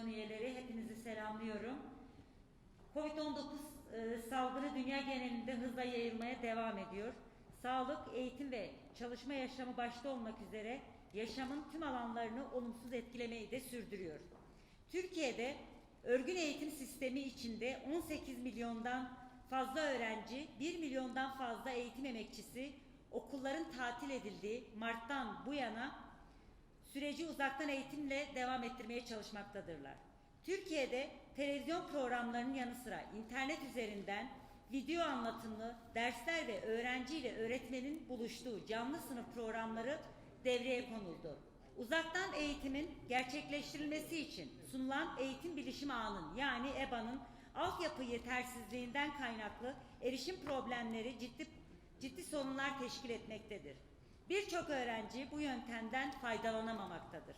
komisyon üyeleri hepinizi selamlıyorum. Covid-19 e, salgını dünya genelinde hızla yayılmaya devam ediyor. Sağlık, eğitim ve çalışma yaşamı başta olmak üzere yaşamın tüm alanlarını olumsuz etkilemeyi de sürdürüyor. Türkiye'de örgün eğitim sistemi içinde 18 milyondan fazla öğrenci, 1 milyondan fazla eğitim emekçisi okulların tatil edildiği Mart'tan bu yana süreci uzaktan eğitimle devam ettirmeye çalışmaktadırlar. Türkiye'de televizyon programlarının yanı sıra internet üzerinden video anlatımlı dersler ve öğrenci ile öğretmenin buluştuğu canlı sınıf programları devreye konuldu. Uzaktan eğitimin gerçekleştirilmesi için sunulan eğitim bilişim ağının yani EBA'nın altyapı yetersizliğinden kaynaklı erişim problemleri ciddi ciddi sorunlar teşkil etmektedir. Birçok öğrenci bu yöntemden faydalanamamaktadır.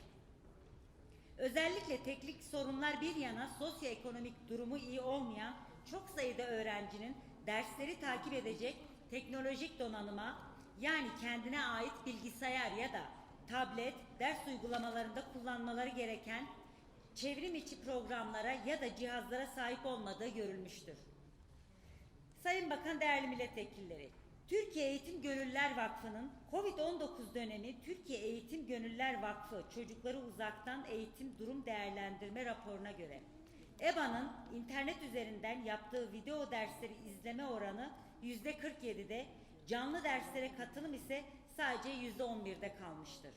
Özellikle teknik sorunlar bir yana sosyoekonomik durumu iyi olmayan çok sayıda öğrencinin dersleri takip edecek teknolojik donanıma yani kendine ait bilgisayar ya da tablet ders uygulamalarında kullanmaları gereken çevrim içi programlara ya da cihazlara sahip olmadığı görülmüştür. Sayın Bakan, değerli milletvekilleri, Türkiye Eğitim Gönüller Vakfı'nın COVID-19 dönemi Türkiye Eğitim Gönüller Vakfı Çocukları Uzaktan Eğitim Durum Değerlendirme raporuna göre EBA'nın internet üzerinden yaptığı video dersleri izleme oranı yüzde 47'de, canlı derslere katılım ise sadece yüzde 11'de kalmıştır.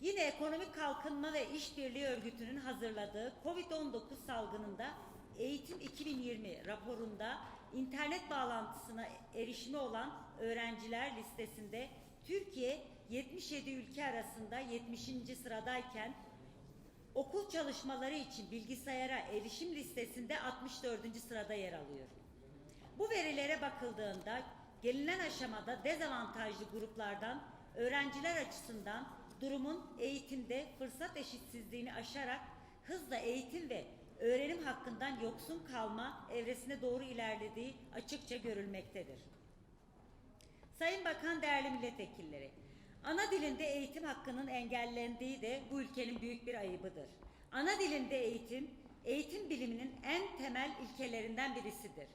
Yine Ekonomik Kalkınma ve İşbirliği Örgütü'nün hazırladığı COVID-19 salgınında Eğitim 2020 raporunda internet bağlantısına erişimi olan öğrenciler listesinde Türkiye 77 ülke arasında 70. sıradayken okul çalışmaları için bilgisayara erişim listesinde 64. sırada yer alıyor. Bu verilere bakıldığında gelinen aşamada dezavantajlı gruplardan öğrenciler açısından durumun eğitimde fırsat eşitsizliğini aşarak hızla eğitim ve öğrenim hakkından yoksun kalma evresine doğru ilerlediği açıkça görülmektedir. Sayın Bakan, değerli milletvekilleri, ana dilinde eğitim hakkının engellendiği de bu ülkenin büyük bir ayıbıdır. Ana dilinde eğitim, eğitim biliminin en temel ilkelerinden birisidir.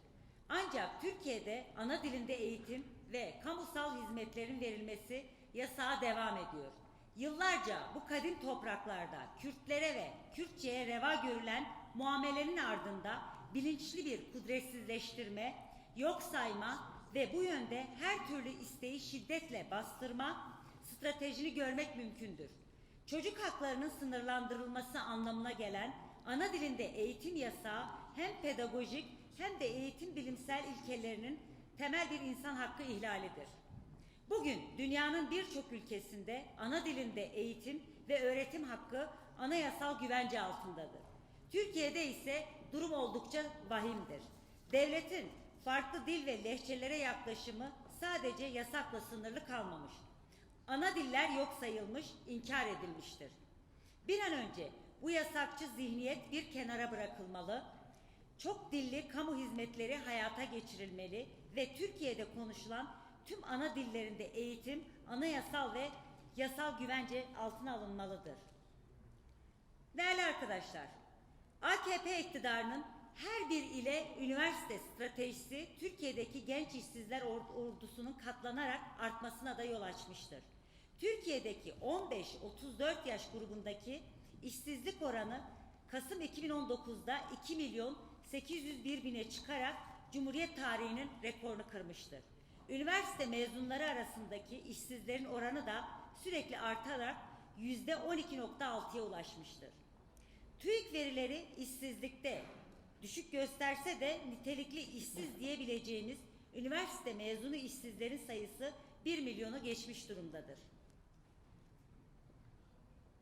Ancak Türkiye'de ana dilinde eğitim ve kamusal hizmetlerin verilmesi yasağa devam ediyor. Yıllarca bu kadim topraklarda Kürtlere ve Kürtçe'ye reva görülen muamelenin ardında bilinçli bir kudretsizleştirme, yok sayma ve bu yönde her türlü isteği şiddetle bastırma stratejini görmek mümkündür. Çocuk haklarının sınırlandırılması anlamına gelen ana dilinde eğitim yasağı hem pedagojik hem de eğitim bilimsel ilkelerinin temel bir insan hakkı ihlalidir. Bugün dünyanın birçok ülkesinde ana dilinde eğitim ve öğretim hakkı anayasal güvence altındadır. Türkiye'de ise durum oldukça vahimdir. Devletin farklı dil ve lehçelere yaklaşımı sadece yasakla sınırlı kalmamış. Ana diller yok sayılmış, inkar edilmiştir. Bir an önce bu yasakçı zihniyet bir kenara bırakılmalı, çok dilli kamu hizmetleri hayata geçirilmeli ve Türkiye'de konuşulan tüm ana dillerinde eğitim anayasal ve yasal güvence altına alınmalıdır. Değerli arkadaşlar, AKP iktidarının her bir ile üniversite stratejisi Türkiye'deki genç işsizler ordusunun katlanarak artmasına da yol açmıştır. Türkiye'deki 15-34 yaş grubundaki işsizlik oranı Kasım 2019'da 2 milyon 801 bine çıkarak Cumhuriyet tarihinin rekorunu kırmıştır. Üniversite mezunları arasındaki işsizlerin oranı da sürekli artarak yüzde 12.6'ya ulaşmıştır. TÜİK verileri işsizlikte düşük gösterse de nitelikli işsiz diyebileceğimiz üniversite mezunu işsizlerin sayısı 1 milyonu geçmiş durumdadır.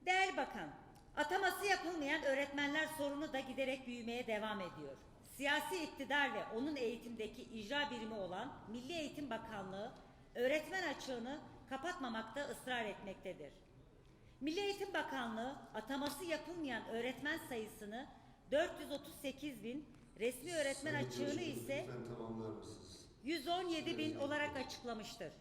Değerli Bakan, ataması yapılmayan öğretmenler sorunu da giderek büyümeye devam ediyor. Siyasi iktidar ve onun eğitimdeki icra birimi olan Milli Eğitim Bakanlığı öğretmen açığını kapatmamakta ısrar etmektedir. Milli Eğitim Bakanlığı ataması yapılmayan öğretmen sayısını 438 bin, resmi öğretmen Sayın açığını ise Lütfen tamamlar mısınız? 117 bin olarak açıklamıştır.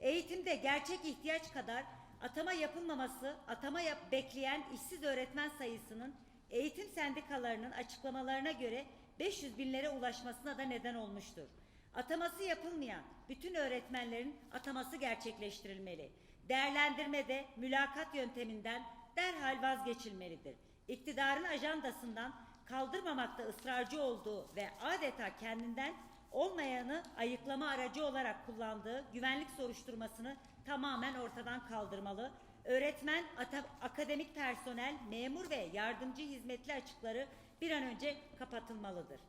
Eğitimde gerçek ihtiyaç kadar atama yapılmaması, atama yap bekleyen işsiz öğretmen sayısının eğitim sendikalarının açıklamalarına göre 500 binlere ulaşmasına da neden olmuştur. Ataması yapılmayan bütün öğretmenlerin ataması gerçekleştirilmeli. Değerlendirmede mülakat yönteminden derhal vazgeçilmelidir. İktidarın ajandasından kaldırmamakta ısrarcı olduğu ve adeta kendinden olmayanı ayıklama aracı olarak kullandığı güvenlik soruşturmasını tamamen ortadan kaldırmalı. Öğretmen, akademik personel, memur ve yardımcı hizmetli açıkları bir an önce kapatılmalıdır.